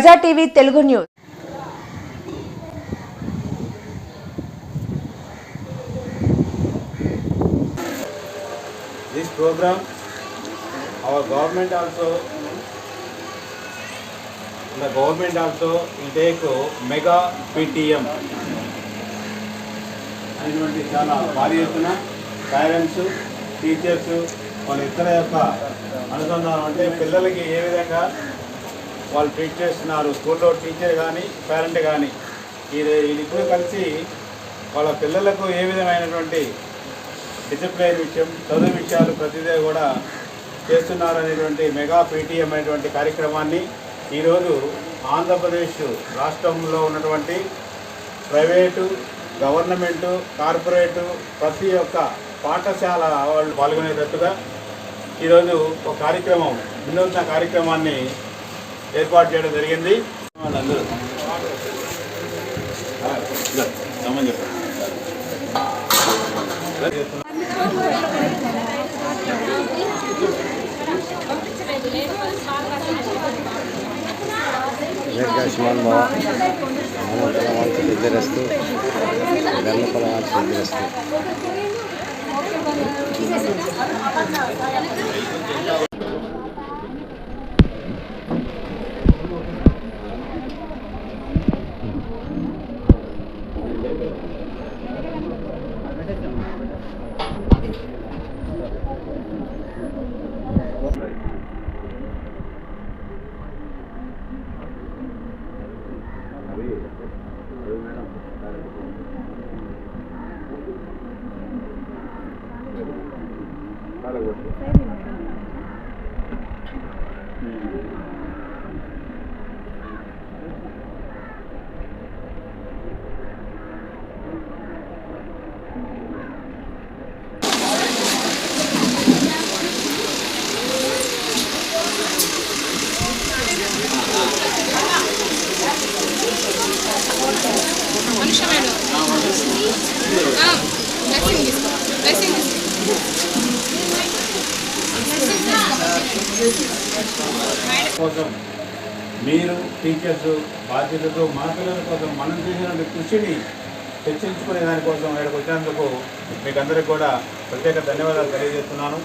Praja TV Telugu news this program our government also the government also will take mega ptm అనేటువంటి చాలా భారీ ఎత్తున parents teachers వాళ్ళ ఇతర యొక్క అనుసంధానం అంటే పిల్లలకి ఏ విధంగా వాళ్ళు ట్రీట్ చేస్తున్నారు. స్కూల్లో టీచర్ కానీ పేరెంట్ కానీ ఈ వీళ్ళిద్దరూ కలిసి వాళ్ళ పిల్లలకు ఏ విధమైనటువంటి డిసిప్లైన్ విషయం చదువు విషయాలు ప్రతిదే కూడా చేస్తున్నారు అనేటువంటి మెగా పీటీఎం అనేటువంటి కార్యక్రమాన్ని ఈరోజు ఆంధ్రప్రదేశ్ రాష్ట్రంలో ఉన్నటువంటి ప్రైవేటు గవర్నమెంటు కార్పొరేటు ప్రతి ఒక్క పాఠశాల వాళ్ళు పాల్గొనేటట్టుగా ఈరోజు ఒక కార్యక్రమం వినూత్న కార్యక్రమాన్ని ఏర్పాటు చేయడం జరిగింది. వాళ్ళందరూ. దీర్ఘాయుష్మాన్ భవ Gracias. సిద్ధిరస్తు డ్రెస్సింగ్ తీసుకో డ్రెస్సింగ్ కోసం మీరు టీచర్స్ బాధ్యతతో మన పిల్లల కోసం మనం చేసిన కృషిని చర్చించుకునే దానికోసం ఇక్కడికి వచ్చినందుకు మీకు అందరికీ కూడా ప్రత్యేక ధన్యవాదాలు తెలియజేస్తున్నాను.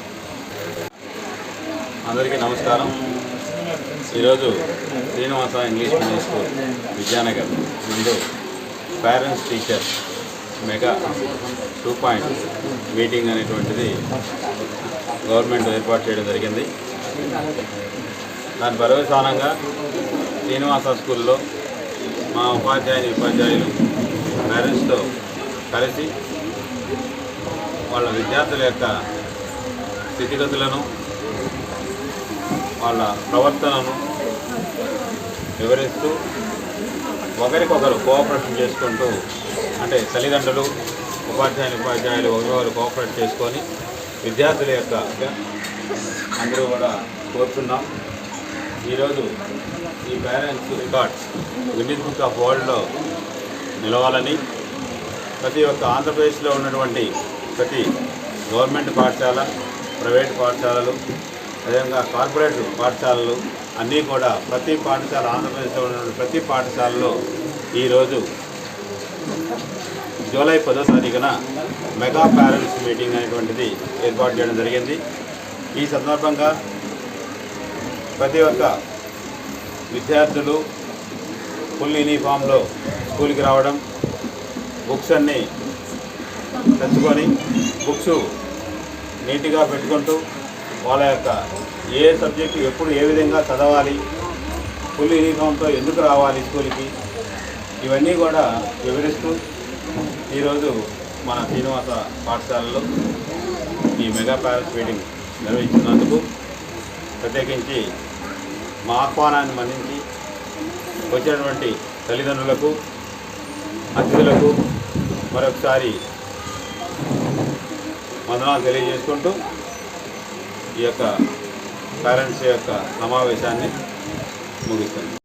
అందరికీ నమస్కారం. ఈరోజు Srinivasa English medium school Vidyanagar ముందు parents teachers mega two point meeting అనేటువంటిది గవర్నమెంట్ ఏర్పాటు చేయడం జరిగింది. దాని పర్యవసానంగా శ్రీనివాస స్కూల్లో మా ఉపాధ్యాయుని ఉపాధ్యాయులు పేరెంట్స్తో కలిసి వాళ్ళ విద్యార్థుల యొక్క స్థితిగతులను వాళ్ళ ప్రవర్తనను వివరిస్తూ ఒకరికొకరు కోఆపరేషన్ చేసుకుంటూ అంటే తల్లిదండ్రులు ఉపాధ్యాయులు ఉపాధ్యాయులు ఒకరికొకరు కోఆపరేట్ చేసుకొని విద్యార్థుల యొక్క అందరూ కూడా కోరుతున్నాం. ఈరోజు ఈ parents records Guinness book of వరల్డ్లో నిలవాలని ప్రతి ఒక్క ఆంధ్రప్రదేశ్లో ఉన్నటువంటి ప్రతి గవర్నమెంట్ పాఠశాల ప్రైవేట్ పాఠశాలలు అదేవిధంగా కార్పొరేట్ పాఠశాలలు అన్నీ కూడా ప్రతి పాఠశాల ఆంధ్రప్రదేశ్లో ఉన్నటువంటి ప్రతి పాఠశాలలో ఈరోజు జూలై పదో తారీఖున మెగా పేరెంట్స్ మీటింగ్ అనేటువంటిది ఏర్పాటు చేయడం జరిగింది. ఈ సందర్భంగా ప్రతి ఒక్క విద్యార్థులు ఫుల్ యూనిఫామ్లో స్కూల్కి రావడం బుక్స్ అన్నీ తెచ్చుకొని బుక్స్ నీట్గా పెట్టుకుంటూ వాళ్ళ యొక్క ఏ సబ్జెక్టు ఎప్పుడు ఏ విధంగా చదవాలి ఫుల్ యూనిఫామ్తో ఎందుకు రావాలి స్కూల్కి? ఇవన్నీ కూడా వివరిస్తూ ఈరోజు మన శ్రీనివాస పాఠశాలలో ఈ మెగా ప్యారెంట్స్ మీటింగ్ నిర్వహించినందుకు ప్రత్యేకించి మా ఆహ్వానాన్ని మన్నించి వచ్చినటువంటి తల్లిదండ్రులకు అతిథులకు మరొకసారి వందనాలు తెలియజేసుకుంటూ ఈ యొక్క పేరెంట్స్ యొక్క సమావేశాన్ని ముగిస్తుంది